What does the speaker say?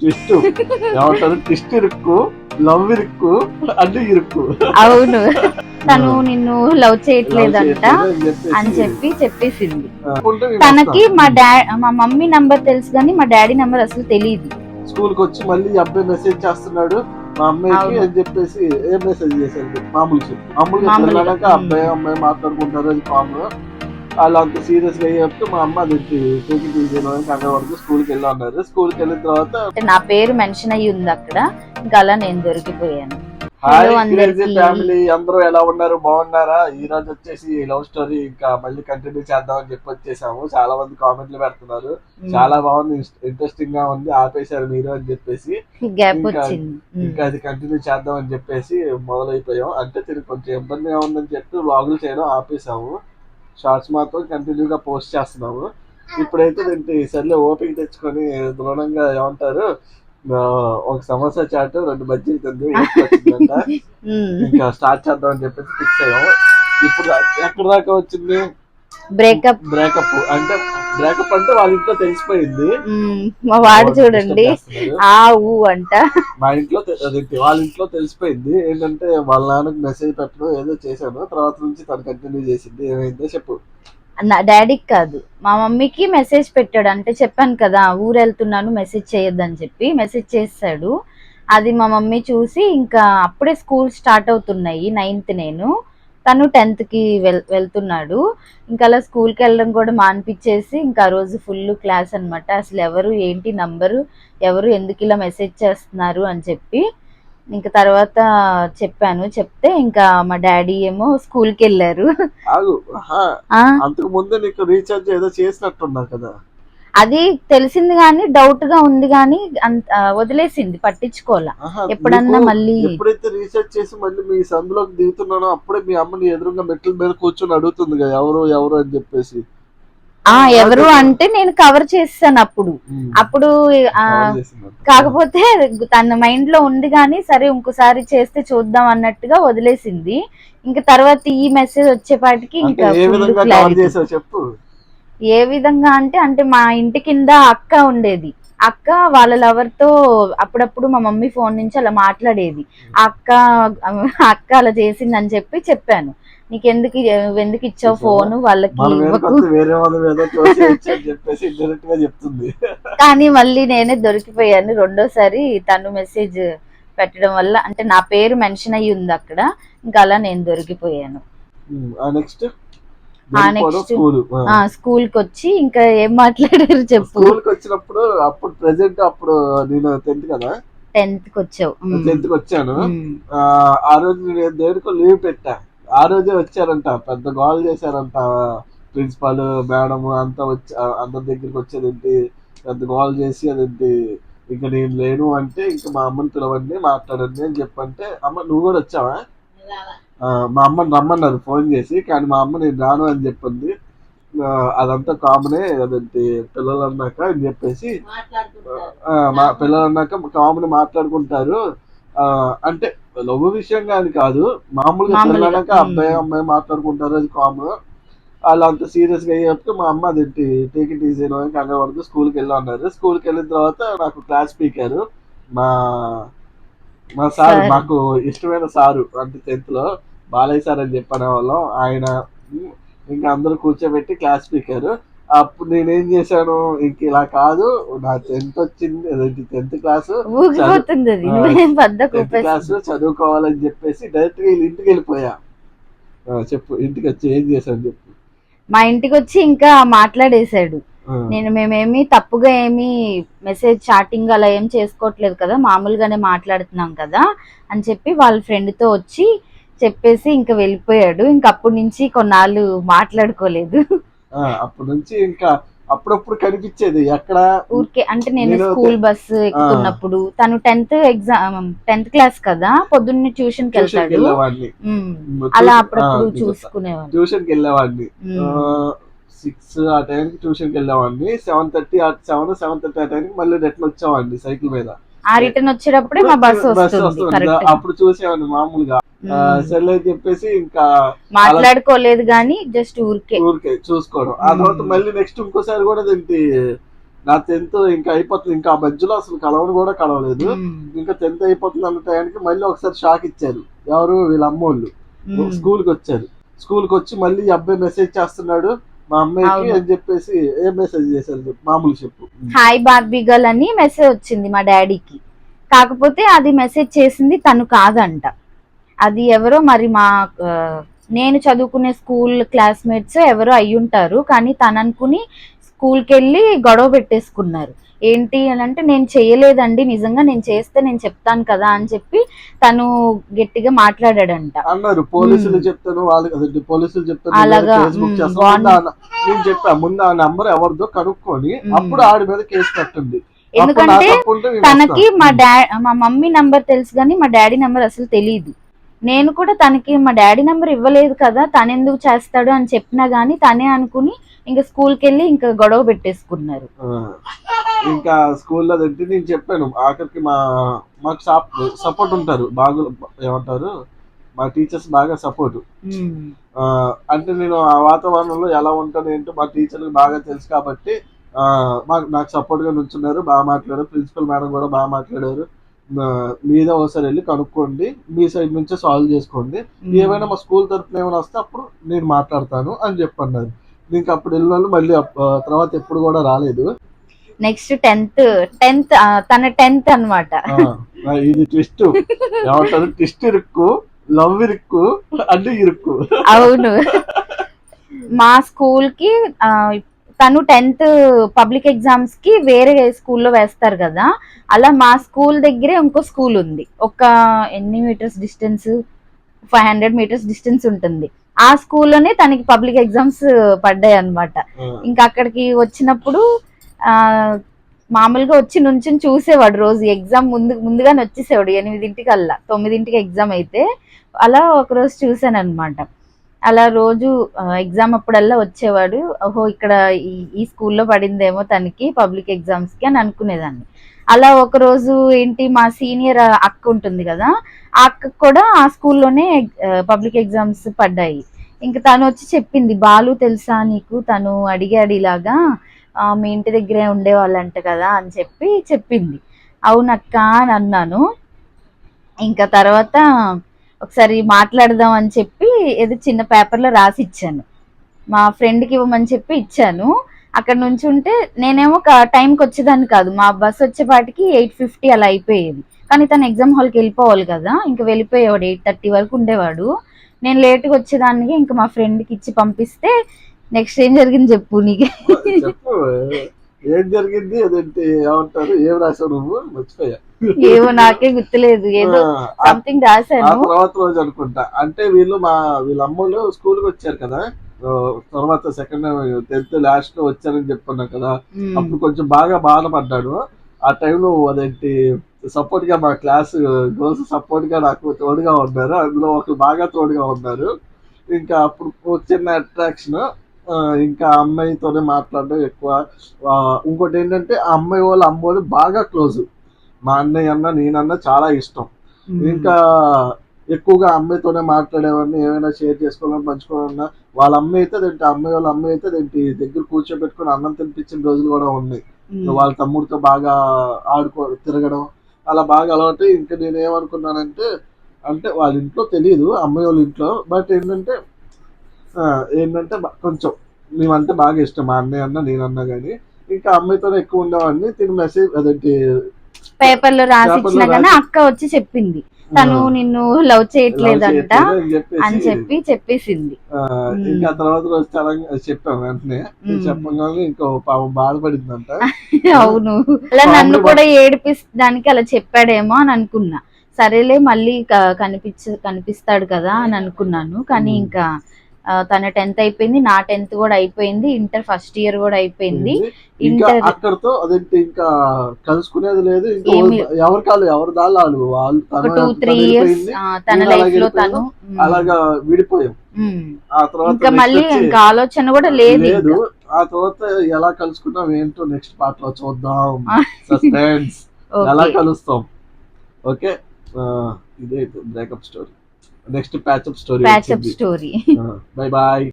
Twist. ఏమంటారు? Twist ఇరుక్కు love ఇరుక్కు అన్ని ఇరుక్కు. అవును. తను నిన్ను లవ్ చేయట్లేదంట అని చెప్పి చెప్పేసింది. తనకి. మా డా మా మమ్మీ నంబర్ తెలుసు కానీ మా డాడీ నంబర్ అసలు తెలియదు స్కూల్కి వచ్చి మళ్ళీ అబ్బాయి మెసేజ్ చేస్తున్నాడు మా అమ్మాయికి. అని చెప్పేసి ఏం మెసేజ్ చేశారు మామూలు మామూలుగా. వెళ్ళాక అబ్బాయి అమ్మాయి మాట్లాడుకుంటారు అది కామన్ వాళ్ళు అంత సీరియస్గా అయ్యేప్పుడు మా అమ్మ అది టేకి తీసేయడానికి అక్కడ వరకు స్కూల్కి వెళ్ళి అన్నారు. స్కూల్కి వెళ్ళిన తర్వాత నా పేరు మెన్షన్ అయ్యి ఉంది అక్కడ. ఇంకా అలా నేను దొరికిపోయాను. హాయ్. ఫ్యామిలీ. అందరూ ఎలా ఉన్నారు? బాగున్నారా? ఈ రోజు వచ్చేసి లవ్ స్టోరీ ఇంకా మళ్ళీ కంటిన్యూ చేద్దాం అని చెప్పి వచ్చేసాము. చాలా మంది కామెంట్లు పెడుతున్నారు. చాలా బాగుంది. ఇంట్రెస్టింగ్గా ఉంది. ఆపేశారు మీరు అని చెప్పేసి. ఇంకా అది కంటిన్యూ చేద్దాం అని చెప్పేసి మొదలైపోయాం. అంటే తిరిగి కొంచెం ఇబ్బందిగా ఉందని చెప్పి వ్లాగులు చేయడం ఆపేసాము. షార్ట్స్ మాత్రం కంటిన్యూగా పోస్ట్ చేస్తున్నాము. ఇప్పుడైతే దీనికి సర్లే ఓపిక తెచ్చుకొని దృఢంగా ఏమంటారు? ఒక సమోసా చాటు రెండు బజ్జీలు తింది వచ్చిందంట. ఇంకా స్టార్ట్ చేద్దాం అని చెప్పేసి ఫిక్స్ అయ్యాం ఇప్పుడు ఎక్కడ దాకా వచ్చింది? బ్రేకప్ బ్రేకప్ అంటే బ్రేకప్ అంటే వాళ్ళ ఇంట్లో తెలిసిపోయింది. మా వాడు చూడండి. Disturb చేస్తున్నారు. ఆ ఊ అంట. మా ఇంట్లో వాళ్ళ ఇంట్లో తెలిసిపోయింది. ఏంటంటే వాళ్ళ నాన్నకి మెసేజ్ పెట్టడం ఏదో చేశాను. తర్వాత నుంచి తను కంటిన్యూ చేసింది. ఏమైందో చెప్పు. నా డాడీకి కాదు. మా మమ్మీకి మెసేజ్ పెట్టాడు. అంటే చెప్పాను కదా ఊరు వెళ్తున్నాను మెసేజ్ చేయొద్దని చెప్పి మెసేజ్ చేశాడు అది మా మమ్మీ చూసి ఇంకా అప్పుడే స్కూల్ స్టార్ట్ అవుతున్నాయి నైన్త్ నేను. తను టెన్త్కి వెల్ వెళ్తున్నాడు. ఇంకా అలా స్కూల్కి వెళ్ళడం కూడా మానిపించేసి ఇంకా ఆ రోజు ఫుల్ క్లాస్ అన్నమాట. అసలు ఎవరు ఏంటి నంబరు ఎవరు ఎందుకు ఇలా మెసేజ్ చేస్తున్నారు అని చెప్పి ఇంకా తర్వాత చెప్పాను. చెప్తే ఇంకా మా డాడీ ఏమో స్కూల్కి వెళ్ళారు. అంతకు ముందే నీకు రీఛార్జ్ ఏదో చేసినట్టున్నారు కదా. అది తెలిసింది కానీ డౌట్గా ఉంది కానీ వదిలేసింది పట్టించుకోవాల ఆహా, ఎప్పుడన్నా మళ్ళీ ఎప్పుడైతే రీఛార్జ్ చేసి మళ్ళీ మీ సందులోకి దిగుతున్నానో అప్పుడే మీ అమ్మని ఎదురుగా మెట్ల మీద కూర్చొని అడుగుతుంది కదా ఎవరు ఎవరు అని చెప్పేసి. ఆ ఎవరు అంటే నేను కవర్ చేస్తాను అప్పుడు. అప్పుడు. కాకపోతే తన మైండ్లో ఉంది కానీ సరే ఇంకోసారి చేస్తే చూద్దాం అన్నట్టుగా వదిలేసింది. ఇంకా తర్వాత ఈ మెసేజ్ వచ్చేపాటికి ఇంకా చెప్పు. ఏ విధంగా అంటే అంటే మా ఇంటి కింద అక్క ఉండేది. అక్క వాళ్ళ లవర్తో అప్పుడప్పుడు మా మమ్మీ ఫోన్ నుంచి అలా మాట్లాడేది. ఆ అక్క అక్క అలా చేసింది అని చెప్పి చెప్పాను. నీకెందుకు ఎందుకు ఇచ్చావు ఫోన్ వాళ్ళకి? కానీ మళ్ళీ నేనే దొరికిపోయాను. రెండోసారి తను మెసేజ్ పెట్టడం వల్ల అంటే నా పేరు మెన్షన్ అయ్యి ఉంది అక్కడ. ఇంకా అలా నేను దొరికిపోయాను. నెక్స్ట్. స్కూల్ ఆ. స్కూల్కి వచ్చి ఇంకా ఏం మాట్లాడారు చెప్పు. స్కూల్కి వచ్చినప్పుడు అప్పుడు ప్రెసెంట్ అప్పుడు నేను టెన్త్ కదా? టెన్త్కి వచ్చావు. టెన్త్కి వచ్చాను. ఆ, ఆ రోజు నేను దేనికో లీవ్ పెట్టా. ఆ రోజే వచ్చారంట. పెద్ద గోల్ చేశారంట. ప్రిన్సిపాల్ మేడం అంతా వచ్చి అందరి దగ్గరికి వచ్చేదేంటి? పెద్ద గోల్ చేసి అదేంటి? ఇంకా నేను లేను అంటే ఇంకా మా అమ్మని పిలవండి మాట్లాడండి అని చెప్పంటే అమ్మ నువ్వు కూడా వచ్చావా? మా అమ్మని రమ్మన్నారు ఫోన్ చేసి కానీ మా అమ్మ నేను రాను అని చెప్పింది. అదంతా కామనే అదేంటి పిల్లలు అన్నాక అని చెప్పేసి మా పిల్లలు అన్నాక కామన్ మాట్లాడుకుంటారు. అంటే లవ్ విషయం కాదు కాదు మామూలుగా మామూలుగా, పిల్లలు అన్నాక ఉమ్. అబ్బాయి అమ్మాయి మాట్లాడుకుంటారు అది కామన్. వాళ్ళు అంత సీరియస్గా అయ్యేప్పుడు మా అమ్మ అదేంటి టేక్ ఇట్ ఈజీ కంగారు పడుతూ స్కూల్కి వెళ్ళి అన్నారు. స్కూల్కి వెళ్ళిన తర్వాత నాకు క్లాస్ స్పీకర్ మా మా సార్. మాకు ఇష్టమైన సారు అంటే టెన్త్లో బాలయ్య సార్ అని చెప్పనే వాళ్ళం. ఆయన ఇంకా అందరూ కూర్చోబెట్టి క్లాస్ స్పీకర్ అప్పుడు నేనేం చేశాను? ఇంక ఇలా కాదు. నా టెన్త్ వచ్చింది. అదేంటి టెన్త్ క్లాస్ క్లాస్ చదువుకోవాలని చెప్పేసి డైరెక్ట్గా వీళ్ళ ఇంటికి వెళ్ళిపోయా. చెప్పు ఇంటికి వచ్చి ఏం చేశాను చెప్పు. మా ఇంటికి వచ్చి ఇంకా మాట్లాడేశాడు. నేను మేమేమి తప్పుగా ఏమి మెసేజ్ చాటింగ్ అలా ఏం చేసుకోవట్లేదు కదా మామూలుగానే మాట్లాడుతున్నాం కదా అని చెప్పి వాళ్ళ ఫ్రెండ్తో వచ్చి చెప్పేసి ఇంకా వెళ్ళిపోయాడు. ఇంకా అప్పటి నుంచి కొన్నాళ్ళు మాట్లాడుకోలేదు. అప్పటి నుంచి ఇంకా అప్పుడప్పుడు కనిపించేది ఎక్కడ? ఊరికే అంటే నేను స్కూల్ బస్సు ఎక్కుతున్నప్పుడు తను టెన్త్ ఎగ్జామ్ టెన్త్ క్లాస్ కదా పొద్దున్నే ట్యూషన్కి వెళ్తాడు. అలా అప్పుడప్పుడు చూసి చూసుకునేవాడు ట్యూషన్కి వెళ్ళేవాడిని. సిక్స్ ఆ టైంకి ట్యూషన్కి వెళ్ళేవాడిని సెవెన్ థర్టీ ఆ సెవెన్ సెవెన్ థర్టీ ఆ టైంకి మళ్ళీ రిటర్న్ వచ్చేవాడిని సైకిల్ మీద. ఆ రిటర్న్ వచ్చేటప్పుడే మా బస్సు వస్తుంది. అప్పుడు చూసేవాడిని మామూలుగా. సర్లే అని చెప్పేసి ఇంకా మాట్లాడుకోలేదు గాని జస్ట్ ఊరికే. ఊరికే చూసుకోవడం. ఆ తర్వాత. మళ్ళీ నెక్స్ట్ ఇంకోసారి కూడా ఏంటి నా టెన్త్ ఇంకా అయిపోతుంది. ఇంకా ఆ మధ్యలో అసలు కలవను కూడా కలవలేదు. ఇంకా టెన్త్ అయిపోతుంది అన్న టయానికి మళ్ళీ ఒకసారి షాక్ ఇచ్చారు. ఎవరు? వీళ్ళ అమ్మోళ్ళు. ఉమ్. స్కూల్కి వచ్చారు. స్కూల్కి వచ్చి మళ్ళీ అబ్బాయి మెసేజ్ చేస్తున్నాడు. మా అమ్మాయికి. అని చెప్పేసి ఏం మెసేజ్ చేశారు చెప్పు? మామూలు చెప్పు. హాయ్ బార్బీ గర్ల్ అని మెసేజ్ వచ్చింది మా డాడీకి. కాకపోతే అది మెసేజ్ చేసింది తను కాదంట. అది ఎవరో మరి మా నేను చదువుకునే స్కూల్ క్లాస్మేట్స్ ఎవరో అయి ఉంటారు కానీ తను అనుకుని స్కూల్కి వెళ్ళి గొడవ పెట్టేసుకున్నారు. ఏంటి అని అంటే నేను చేయలేదండి నిజంగా నేను చేస్తే నేను చెప్తాను కదా అని చెప్పి తను గట్టిగా మాట్లాడాడంట. అన్నారు. పోలీసులు. చెప్తాను వాళ్ళు పోలీసులు చెప్తాను నేను చెప్పా ముందు ఆ నంబర్ ఎవరిదో కనుక్కొని. అప్పుడు ఆడి మీద కేసు కట్టింది ఎందుకంటే తనకి. మా డా మా మమ్మీ నంబర్ తెలుసు కానీ మా డాడీ నంబర్ అసలు తెలియదు నేను కూడా తనకి మా డాడీ నంబర్ ఇవ్వలేదు కదా తను ఎందుకు చేస్తాడు అని చెప్పినా గానీ తనే అనుకుని ఇంకా స్కూల్కి వెళ్ళి ఇంకా గొడవ పెట్టేసుకున్నారు. ఇంకా స్కూల్లో తింటే నేను చెప్పాను ఆఖరికి మా మాకు సపోర్ట్ ఉంటారు బాగా ఏమంటారు మా టీచర్స్ బాగా సపోర్ట్. ఆ, అంటే నేను ఆ వాతావరణంలో ఎలా ఉంటాను ఏంటో మా టీచర్లకు బాగా తెలుసు కాబట్టి మాకు నాకు సపోర్ట్గా నుంచున్నారు బాగా మాట్లాడారు ప్రిన్సిపల్ మేడం కూడా బాగా మాట్లాడారు. మీద ఒకసారి వెళ్ళి కనుక్కోండి. మీ సైడ్ నుంచే సాల్వ్ చేసుకోండి. ఏమైనా మా స్కూల్ తరఫున ఏమైనా వస్తే అప్పుడు నేను మాట్లాడతాను అని చెప్పన్నారు. ఇంకా అప్పుడు వెళ్ళిన వాళ్ళు మళ్ళీ తర్వాత ఎప్పుడు కూడా రాలేదు. నెక్స్ట్ టెన్త్ టెన్త్ తన టెన్త్ అన్నమాట. ఆ, ఇది ట్విస్ట్ ఏమంటారు? ట్విస్ట్ ఇరుక్కు లవ్ ఇరుక్కు అన్ని ఇరుక్కు. అవును. మా స్కూల్కి తను టెన్త్ పబ్లిక్ ఎగ్జామ్స్కి వేరే స్కూల్లో వేస్తారు కదా. అలా మా స్కూల్ దగ్గరే ఇంకో స్కూల్ ఉంది. ఒక ఎన్ని metres distance? Five hundred metres distance ఉంటుంది. ఆ స్కూల్లోనే తనకి పబ్లిక్ ఎగ్జామ్స్ పడ్డాయి అన్నమాట. ఆ, ఇంకా అక్కడికి వచ్చినప్పుడు ఆ మామూలుగా వచ్చి నుంచుని చూసేవాడు రోజు. ఎగ్జామ్ ముందు ముందుగానే వచ్చేసేవాడు ఎనిమిదింటికల్లా తొమ్మిదింటికి ఎగ్జామ్ అయితే. అలా ఒక రోజు చూసాను అనమాట అలా రోజు ఎగ్జామ్ అప్పుడల్లా వచ్చేవాడు. ఓహో ఇక్కడ ఈ ఈ స్కూల్లో పడిందేమో తనకి పబ్లిక్ ఎగ్జామ్స్కి అని అనుకునేదాన్ని. అలా ఒక రోజు ఏంటి మా సీనియర్ అక్క ఉంటుంది కదా ఆ అక్కకు కూడా ఆ స్కూల్లోనే పబ్లిక్ ఎగ్జామ్స్ పడ్డాయి. ఇంకా తను వచ్చి చెప్పింది బాలు తెలుసా నీకు? తను అడిగాడు ఇలాగా మీ ఇంటి దగ్గరే ఉండేవాళ్ళంట కదా అని చెప్పి చెప్పింది. అవునక్క అని అన్నాను. ఇంకా తర్వాత ఒకసారి మాట్లాడదాం అని చెప్పి ఏదో చిన్న పేపర్లో రాసి ఇచ్చాను. మా ఫ్రెండ్కి ఇవ్వమని చెప్పి ఇచ్చాను. అక్కడ నుంచి ఉంటే నేనేమో ఒక టైంకి వచ్చేదాన్ని కాదు. మా బస్ వచ్చేపాటికి ఎయిట్ ఫిఫ్టీ అలా అయిపోయేది. కానీ తను ఎగ్జామ్ హాల్కి వెళ్ళిపోవాలి కదా. ఇంకా వెళ్ళిపోయేవాడు ఎయిట్ థర్టీ వరకు ఉండేవాడు. నేను లేట్గా వచ్చేదానికి ఇంకా మా ఫ్రెండ్కి ఇచ్చి పంపిస్తే నెక్స్ట్ ఏం జరిగింది చెప్పు నీకు. ఏం జరిగింది? అదేంటి? ఏమంటారు? ఏం రాసావు నువ్వు? మర్చిపోయా. ఏమో నాకే గుర్తులేదు. ఏదో సంథింగ్ ఆ రాశాను. తర్వాత రోజు అనుకుంటా. అంటే వీళ్ళు మా వీళ్ళ అమ్మలు స్కూల్కి వచ్చారు కదా. తర్వాత సెకండ్ టెన్త్ లాస్ట్లో వచ్చారని చెప్పుకున్నా కదా. అప్పుడు కొంచెం బాగా బాధపడ్డాడు. ఆ టైంలో అదేంటి సపోర్ట్గా మా క్లాస్ గర్ల్స్ సపోర్ట్గా నాకు తోడుగా ఉన్నారు. అందులో ఒకరు బాగా తోడుగా ఉన్నారు. ఇంకా అప్పుడు ఒక చిన్న అట్రాక్షన్ ఇంకా అమ్మాయితోనే మాట్లాడడం ఎక్కువ. ఇంకోటి ఏంటంటే ఆ అమ్మాయి వాళ్ళ అమ్మోళ్ళు బాగా క్లోజ్ మా అన్నయ్య అన్న నేనన్న చాలా ఇష్టం. ఇంకా ఎక్కువగా అమ్మాయితోనే మాట్లాడేవాడిని ఏమైనా షేర్ చేసుకోవాలని పంచుకోవాలన్నా వాళ్ళ అమ్మాయి అయితే అదేంటి అమ్మాయి వాళ్ళ అమ్మాయి అయితే అదేంటి దగ్గర కూర్చోబెట్టుకుని అన్నం తినిపించిన రోజులు కూడా ఉన్నాయి. వాళ్ళ తమ్ముడితో బాగా ఆడుకో తిరగడం అలా బాగా అలవాటు ఇంకా నేను ఏమనుకున్నానంటే అంటే వాళ్ళ ఇంట్లో తెలియదు అమ్మాయి వాళ్ళ ఇంట్లో బట్ ఏంటంటే ఏంటంటే కొంచెం మేమంటే బాగా ఇష్టం మా అన్నయ్య అన్న నేనన్నా కానీ ఇంకా అమ్మాయితోనే ఎక్కువ ఉండేవాడిని తిని మెసేజ్ అదేంటి పేపర్లో రాసి పేపర్లో ఇచ్చినా కానీ అక్క వచ్చి చెప్పింది. తను నిన్ను లవ్ చేయట్లేదంట అని చెప్పి చెప్పేసింది. ఇంకా తర్వాత రోజు చాలా చెప్పాం వెంటనే. చెప్పగానే ఇంకో పాపం బాధపడిందంట. అవును. అలా నన్ను కూడా ఏడిపించడానికి అలా చెప్పాడేమో అని అనుకున్నా. సరేలే మళ్ళీ కనిపించ కనిపిస్తాడు కదా అని అనుకున్నాను. కానీ. ఇంకా తన టెన్త్ అయిపోయింది నా టెన్త్ కూడా అయిపోయింది ఇంటర్ ఫస్ట్ ఇయర్ కూడా అయిపోయింది ఇంటర్ అక్కడతో అదేంటి ఇంకా కలుసుకునేది లేదు ఎవరి కాళ్ళు ఎవరి దాళ్ళు వాళ్ళు టూ త్రీ ఇయర్స్. తన లైఫ్లో తను. అలాగా విడిపోయాం. ఆ తర్వాత ఇంకా మళ్ళీ ఇంకా ఆలోచన కూడా లేదు. ఆ తర్వాత ఎలా కలుసుకున్నాం ఏంటో నెక్స్ట్ పార్ట్లో చూద్దాం. సస్పెన్స్ ఎలా కలుస్తాం ఓకే ఇదే breakup story next patchup story patchup story bye bye